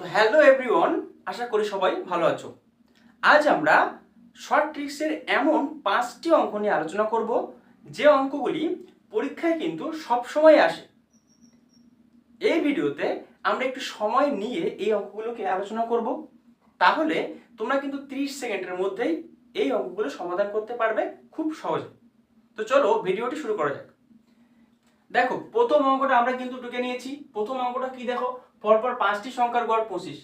তো hello everyone আশা করি সবাই ভালো আছো। আজ আমরা শর্ট ট্রিক্সের এমন পাঁচটি অঙ্ক নিয়ে আলোচনা করব, যে অঙ্কগুলি পরীক্ষায় কিন্তু সব সময় আসে। এই ভিডিওতে আমরা একটু সময় নিয়ে এই অঙ্কগুলোকে আলোচনা করব। তাহলে তোমরা কিন্তু 30 সেকেন্ডের মধ্যেই এই অঙ্কগুলো সমাধান করতে পারবে খুব সহজে। তো চলো ভিডিওটি শুরু করা যাক। দেখো, প্রথম অঙ্কটা আমরা কিন্তু টুকে নিয়েছি। প্রথম অঙ্কটা কি দেখো? পরপর পাঁচটি সংখ্যার গড় পঁচিশ।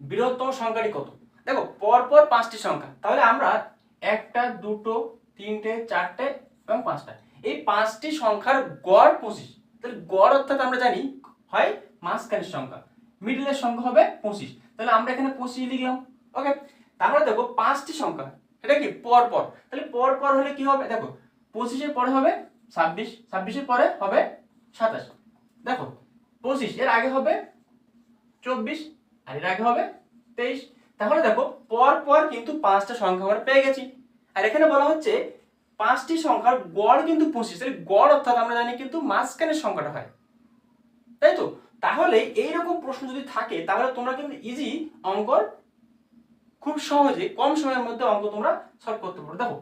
বৃহত্তম সংখ্যাটি কত? দেখো, পরপর পাঁচটি সংখ্যা। তাহলে আমরা একটা, দুটো, তিনটে, চারটে এবং পাঁচটা। এই পাঁচটি সংখ্যার গড় পঁচিশ। তাহলে গড় অর্থাৎ আমরা জানি হয় মাঝখানের সংখ্যা। মিডিলের সংখ্যা হবে পঁচিশ। তাহলে আমরা এখানে পঁচিশ লিখলাম। ওকে? তাহলে দেখো, পাঁচটি সংখ্যা। এটা কি? পর পর তাহলে পর পর হলে কি হবে? দেখো, পঁচিশের পরে হবে ছাব্বিশ। ছাব্বিশের পরে হবে সাতাশ। দেখো, পঁচিশ। এর আগে হবে চব্বিশ, আর এর আগে হবে তেইশ। তাহলে দেখো, পর পর কিন্তু পাঁচটা সংখ্যা আমরা পেয়ে গেছি। আর এখানে বলা হচ্ছে পাঁচটি সংখ্যার গড় কিন্তু পঁচিশ। তাহলে গড় অর্থাৎ আমরা জানি কিন্তু মাঝখানের সংখ্যাটা হয়। তাই তো? তাহলে এইরকম প্রশ্ন যদি থাকে, তাহলে তোমরা কিন্তু ইজি অঙ্কর খুব সহজে, কম সময়ের মধ্যে অঙ্ক তোমরা সলভ করতে পারো। দেখো,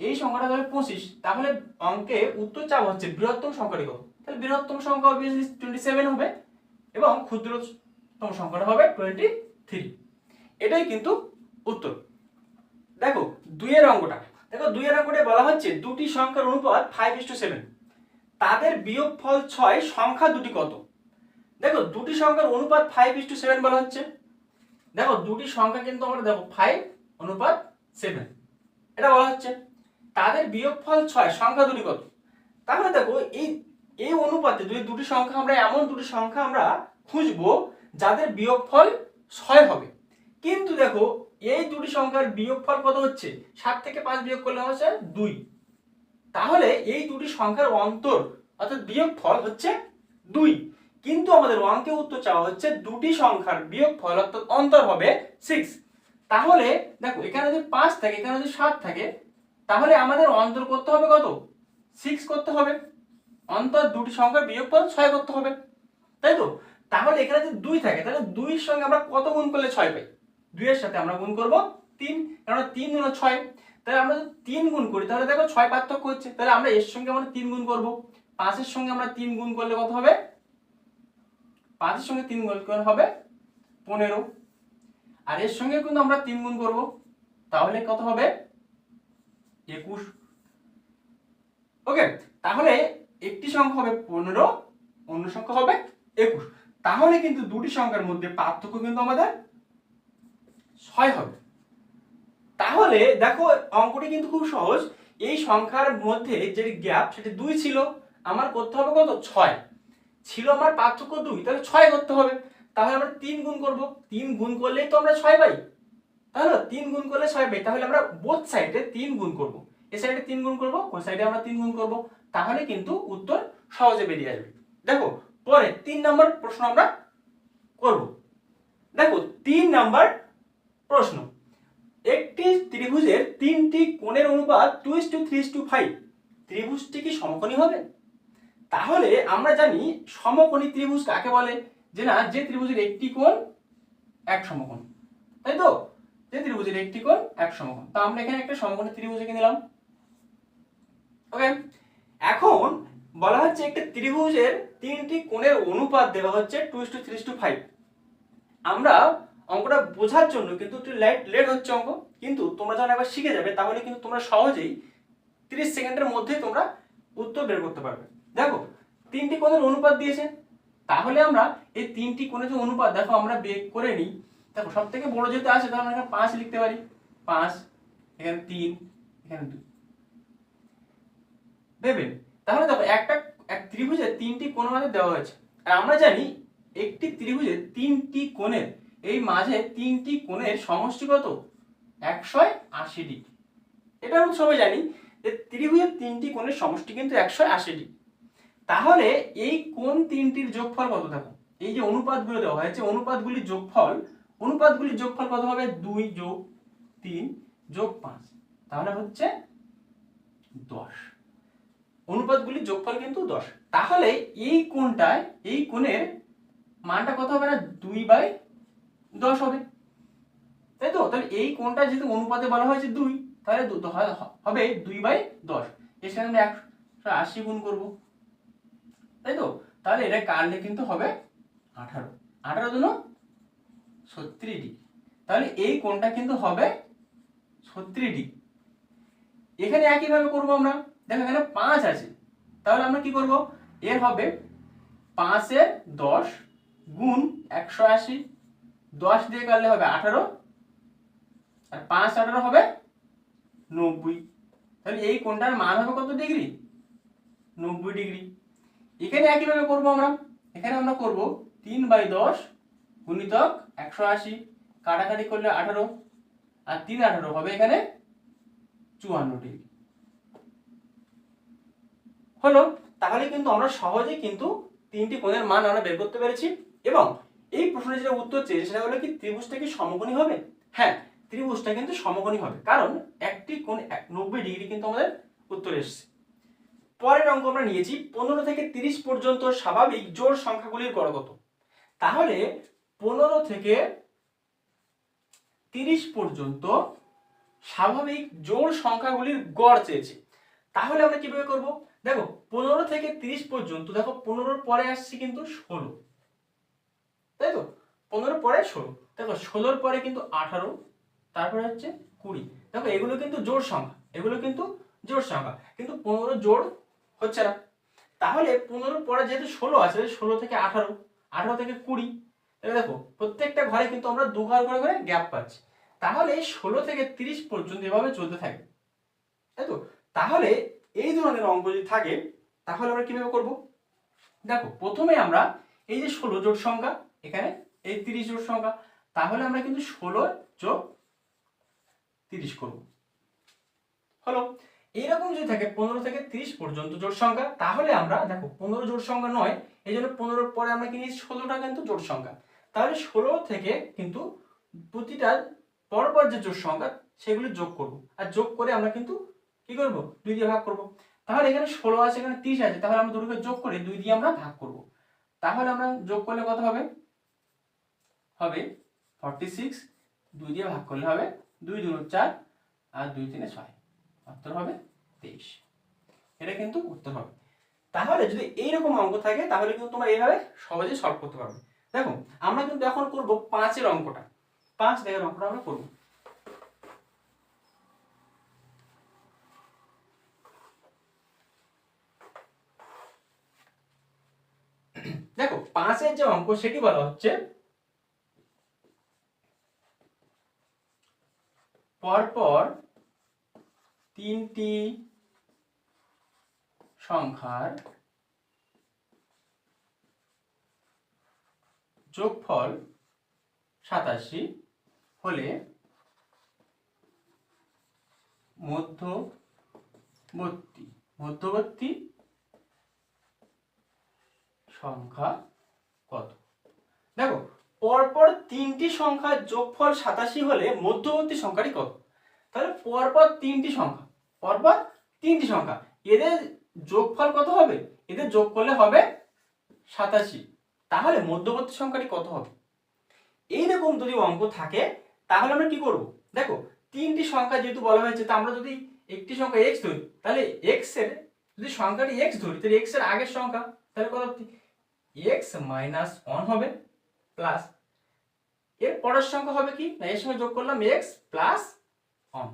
এই সংখ্যাটা ধরে পঁচিশ। তাহলে অঙ্কে উত্তর চাপ হচ্ছে বৃহত্তম সংখ্যাটি কত? তাহলে বৃহত্তম সংখ্যা টোয়েন্টি সেভেন হবে এবং ক্ষুদ্রতম সংখ্যাটা হবে টোয়েন্টি থ্রি এটাই কিন্তু উত্তর। দেখো, দুইয়ের অঙ্কটা। দেখো, দুইয়ের অঙ্কটা বলা হচ্ছে দুটি সংখ্যার অনুপাত ফাইভ ইস টু সেভেন তাদের বিয়োগফল ছয়, সংখ্যা দুটি কত? দেখো, দুটি সংখ্যার অনুপাত ফাইভ ইস টু সেভেন বলা হচ্ছে। দেখো, দুটি সংখ্যা কিন্তু আমরা দেখো ফাইভ অনুপাত সেভেন এটা বলা হচ্ছে। তাদের বিয়োগফল ছয়, সংখ্যা দুটি কত? তাহলে দেখো, এই এই অনুপাতে যদি দুটি সংখ্যা আমরা, এমন দুটি সংখ্যা আমরা খুঁজবো যাদের বিয়োগফল ছয় হবে। কিন্তু দেখো, এই দুটি সংখ্যার বিয়োগফল কত হচ্ছে? সাত থেকে পাঁচ বিয়োগ করলে হচ্ছে দুই। তাহলে এই দুটি সংখ্যার অন্তর, অর্থাৎ বিয়োগফল হচ্ছে দুই। কিন্তু আমাদের অঙ্কে উত্তর চাওয়া হচ্ছে দুটি সংখ্যার বিয়োগফল, অর্থাৎ অন্তর হবে সিক্স তাহলে দেখো, এখানে যদি পাঁচ থাকে, এখানে যদি সাত থাকে, তাহলে আমাদের অন্তর করতে হবে কত? সিক্স করতে হবে। অন্তর দুটি সংখ্যার বিয়োগফল ছয় করতে হবে। তাই তো? তাহলে এখানে যদি দুই থাকে, তাহলে দুইয়ের সঙ্গে আমরা কত গুণ করলে ছয় পাই? দুইয়ের সাথে আমরা গুণ করব তিন কারণ তিন গুণ ছয়। তাহলে আমরা যদি তিন গুণ করি, তাহলে দেখো ছয় পার্থক্য হচ্ছে। তাহলে আমরা এর সঙ্গে আমরা তিন গুণ করব। পাঁচের সঙ্গে আমরা তিন গুণ করলে কত হবে? পাঁচের সঙ্গে তিন গুণ করলে হবে পনেরো। আর এর সঙ্গে কিন্তু আমরা তিন গুণ করব, তাহলে কত হবে? একুশ। ওকে, তাহলে একটি সংখ্যা হবে পনেরো, অন্য সংখ্যা হবে একুশ। তাহলে কিন্তু দুটি সংখ্যার মধ্যে পার্থক্য কিন্তু আমাদের ছয় হবে। তাহলে দেখো, অঙ্কটি কিন্তু খুব সহজ। এই সংখ্যার মধ্যে যে গ্যাপ, সেটি দুই ছিল। আমার করতে হবে কত? ছয়। ছিল আমার পার্থক্য দুই। তাহলে ছয় করতে হবে। তাহলে আমরা তিন গুণ করব। তিন গুণ করলেই তো আমরা ছয় পাই। তাহলে তিন গুণ করলে ছয় পাই। তাহলে আমরা বোথ সাইডে তিন গুণ করব। এ সাইডে তিন গুণ করব ওই সাইডে আমরা তিন গুণ করব। তাহলে কিন্তু উত্তর সহজে বেরিয়ে আসবে। দেখো পরে তিন নম্বর প্রশ্ন আমরা করব। দেখো, তিন নাম্বার প্রশ্ন। একটি ত্রিভুজের তিনটি কোণের অনুপাত two is two three two five ত্রিভুজটি কি সমকোণী হবে? তাহলে আমরা জানি সমকোণী ত্রিভুজ কাকে বলে? যে না, যে ত্রিভুজের একটি কোণ এক সমকোণ। তাই তো? যে ত্রিভুজের একটি কোণ এক সমকোণ। তা আমরা এখানে একটা সমকোণী ত্রিভুজ এঁকে নিলাম। ওকে এখন বলা হচ্ছে একটা ত্রিভুজের তিনটি কোণের অনুপাত দেওয়া হচ্ছে two two three two five আমরা অঙ্কটা বোঝার জন্য কিন্তু একটু লেট লেট হচ্ছে অঙ্ক, কিন্তু তোমরা যখন একবার শিখে যাবে, তাহলে কিন্তু তোমরা সহজেই তিরিশ সেকেন্ডের মধ্যেই তোমরা উত্তর বের করতে পারবে। দেখো, তিনটি কোণের অনুপাত দিয়েছে। তাহলে আমরা এই তিনটি কোণের যে অনুপাত, দেখো আমরা বের করে নিই। দেখো সব থেকে বড় যেহেতু আছে, তাহলে আমরা এখানে পাঁচ লিখতে পারি। পাঁচ, এখানে তিন, এখানে দুই। তাহলে দেখো একটা, এক ত্রিভুজে তিনটি কোণ আমাদের দেওয়া হয়েছে। আর আমরা জানি একটি ত্রিভুজের তিনটি কোণের, এই মাঝে তিনটি কোণের সমষ্টি কত? একশো আশি ডিগ্রি। এটা আমরা সবাই জানি যে ত্রিভুজের তিনটি কোণের সমষ্টি কিন্তু একশো আশি ডিগ্রি। তাহলে এই কোণ তিনটির যোগফল কত দেখো? এই যে অনুপাতগুলো দেওয়া হয়েছে, অনুপাতগুলির যোগফল অনুপাতগুলির যোগফল কত হবে? দুই যোগ তিন যোগ পাঁচ। তাহলে হচ্ছে দশ। অনুপাতগুলির যোগফল কিন্তু দশ। তাহলে এই কোণটায়, এই কোণের মানটা কত হবে না? দুই বাই দশ হবে। তাই তো? তাহলে এই কোণটা যেহেতু অনুপাতে বলা হয়েছে দুই, তাহলে হবে দুই বাই দশ। এর আমরা একশো আশি গুণ করব। তাই তো? তাহলে এটা কাটলে কিন্তু হবে আঠারো। আঠারো দুনো ছত্রিশ ডিগ্রি। তাহলে এই কোণটা কিন্তু হবে ছত্রিশ ডিগ্রি। এখানে একইভাবে করব আমরা। দেখো এখানে পাঁচ আছে। তাহলে আমরা কি করব? এর হবে পাঁচের দশ গুণ একশো আশি। দশ দিয়ে কাটলে হবে আঠারো। আর পাঁচ আঠারো হবে নব্বই। তাহলে এই কোণটার মান হবে কত ডিগ্রি? নব্বই ডিগ্রি। এখানে একইভাবে করব আমরা। এখানে আমরা করব তিন বাই দশ গুণিতক একশো আশি। কাটাকাটি করলে আঠারো। আর তিন আঠারো হবে এখানে চুয়ান্ন ডিগ্রি। হলো, তাহলে কিন্তু আমরা সহজেই কিন্তু তিনটি কোণের মান আমরা বের করতে পেরেছি এবং এই প্রশ্নের যেটা উত্তর চেয়েছে সেটা হলো কি, ত্রিভুজটা কি সমকোণী হবে? হ্যাঁ ত্রিভুজটা কিন্তু সমকোণী হবে, কারণ একটি কোণ নব্বই ডিগ্রি কিন্তু আমাদের উত্তর এসেছে। পরের অঙ্ক আমরা নিয়েছি, পনেরো থেকে তিরিশ পর্যন্ত স্বাভাবিক জোর সংখ্যাগুলির গড় কত তাহলে পনেরো থেকে তিরিশ পর্যন্ত স্বাভাবিক জোর সংখ্যাগুলির গড় চেয়েছে। তাহলে আমরা কীভাবে করব? দেখো, পনেরো থেকে তিরিশ পর্যন্ত, দেখো পনেরোর পরে আসছে কিন্তু ষোলো। তাই তো? পনেরো পরে ষোলো। দেখো, ষোলোর পরে কিন্তু আঠারো, তারপরে হচ্ছে কুড়ি। দেখো, এগুলো কিন্তু জোর সংখ্যা, এগুলো কিন্তু জোড় সংখ্যা। কিন্তু পনেরো জোর হচ্ছে না। তাহলে পনেরোর পরে যেহেতু ষোলো আছে ষোলো থেকে আঠারো আঠারো থেকে কুড়ি। তাহলে দেখো, প্রত্যেকটা ঘরে কিন্তু আমরা দু ঘর করে করে গ্যাপ পাচ্ছি। তাহলে ষোলো থেকে তিরিশ পর্যন্ত এভাবে চলতে থাকে। তাই তো? তাহলে এই ধরনের অঙ্ক যদি থাকে, তাহলে আমরা কীভাবে করব? দেখো, প্রথমে আমরা এই যে ষোলো জোট সংখ্যা, এখানে এই তিরিশ জোট সংখ্যা, তাহলে আমরা কিন্তু ষোলো যোগ তিরিশ করব। হলো এইরকম যদি থাকে পনেরো থেকে তিরিশ পর্যন্ত জোট সংখ্যা, তাহলে আমরা, দেখো, পনেরো জোট সংখ্যা নয়, এই জন্য পনেরোর পরে আমরা কিনি ষোলোটা কিন্তু জোট সংখ্যা। তাহলে ষোলো থেকে কিন্তু প্রতিটা পরপর যে জোট সংখ্যা, সেগুলি যোগ করব। আর যোগ করে আমরা কিন্তু কি করব? দুই দিয়ে ভাগ করব। তাহলে এখানে ষোলো আছে, এখানে তিরিশ আছে। তাহলে আমরা দুটোকে যোগ করে দুই দিয়ে আমরা ভাগ করব। তাহলে আমরা যোগ করলে কত হবে? হবে ফর্টি সিক্স দুই দিয়ে ভাগ করলে হবে দুই দুই চার আর দুই তিনে ছয়। উত্তর হবে তেইশ। এটা কিন্তু উত্তর হবে। তাহলে যদি এইরকম অঙ্ক থাকে, তাহলে কিন্তু তোমরা এইভাবে সহজে সলভ করতে পারবে। দেখো, আমরা কিন্তু এখন করব পাঁচের অঙ্কটা। পাঁচ দেখার অঙ্কটা আমরা করব দেখো পাঁচের যে অঙ্ক, সেটি বলা হচ্ছে পরপর তিনটি সংখ্যার যোগফল সাতাশি হলে মধ্যবর্তী মধ্যবর্তী সংখ্যা কত দেখো পরপর তিনটি সংখ্যার যোগফল সাতাশি হলে মধ্যবর্তী সংখ্যাটি কত? তাহলে পরপর তিনটি সংখ্যা, পরপর তিনটি সংখ্যা। এদের যোগফল কত হবে? এদের যোগ করলে হবে সাতাশি। তাহলে মধ্যবর্তী সংখ্যাটি কত হবে? এইরকম যদি অঙ্ক থাকে, তাহলে আমরা কি করব? দেখো, তিনটি সংখ্যা যেহেতু বলা হয়েছে, তা আমরা যদি একটি সংখ্যা এক্স ধরি, তাহলে এক্সের, যদি সংখ্যাটি এক্স ধরি, তাহলে এক্সের আগের সংখ্যা, তাহলে কত এক্স মাইনাস ওয়ান হবে প্লাস এর পরের সংখ্যা হবে কি? না, এর সঙ্গে যোগ করলাম এক্স প্লাস ওয়ান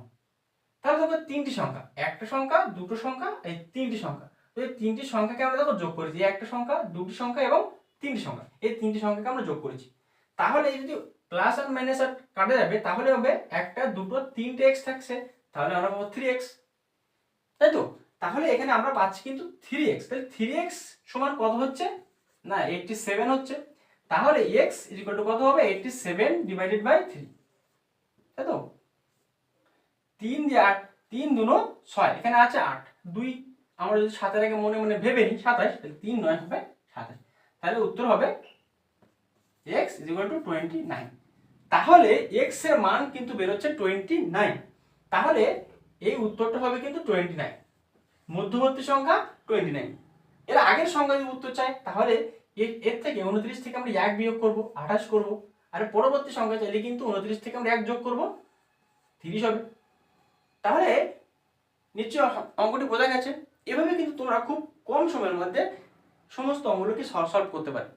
তাহলে দেখো তিনটি সংখ্যা, একটা সংখ্যা, দুটো সংখ্যা, এই তিনটি সংখ্যা। তো এই তিনটি সংখ্যাকে আমরা দেখো যোগ করেছি, একটা সংখ্যা, দুটি সংখ্যা এবং তিনটি সংখ্যা। এই তিনটি সংখ্যাকে আমরা যোগ করেছি। তাহলে যদি প্লাস আর মাইনাস আর কাটা যাবে, তাহলে হবে একটা, দুটো, তিনটে এক্স থাকছে, তাহলে আমরা পাবো থ্রি এক্স তাই তো? তাহলে এখানে আমরা পাচ্ছি কিন্তু থ্রি এক্স তাহলে থ্রি এক্স সমান কত হচ্ছে? না এইটটি সেভেন হচ্ছে। তাহলে এক্স ইজিক্যাল টু কত হবে? Eighty seven divided by three তাই তো? তিন দিয়ে আট, তিন দুনো ছয়, এখানে আছে আট। দুই, আমরা যদি সাতের আগে মনে মনে ভেবে নিই, সাতাশ, তাহলে তিন নয় হবে সাতাশ। তাহলে উত্তর হবে x is equal to twenty nine তাহলে এক্সের মান কিন্তু বেরোচ্ছে টোয়েন্টি নাইন তাহলে এই উত্তরটা হবে কিন্তু টোয়েন্টি নাইন মধ্যবর্তী সংখ্যা টোয়েন্টি নাইন এর আগের সংখ্যা যদি উত্তর চাই তাহলে এর থেকে উনত্রিশ থেকে আমরা এক বিয়োগ করব, আঠাশ করব, আর পরবর্তী সংখ্যা চাইলে কিন্তু উনত্রিশ থেকে আমরা এক যোগ করব, তিরিশ হবে। তাহলে নিশ্চয় অঙ্কটি বোঝা গেছে। এভাবে কিন্তু তোমরা খুব কম সময়ের মধ্যে সমস্ত অঙ্কগুলোকে সলভ করতে পারে।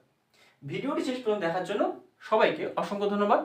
ভিডিওটি শেষ পর্যন্ত দেখার জন্য সবাইকে অসংখ্য ধন্যবাদ।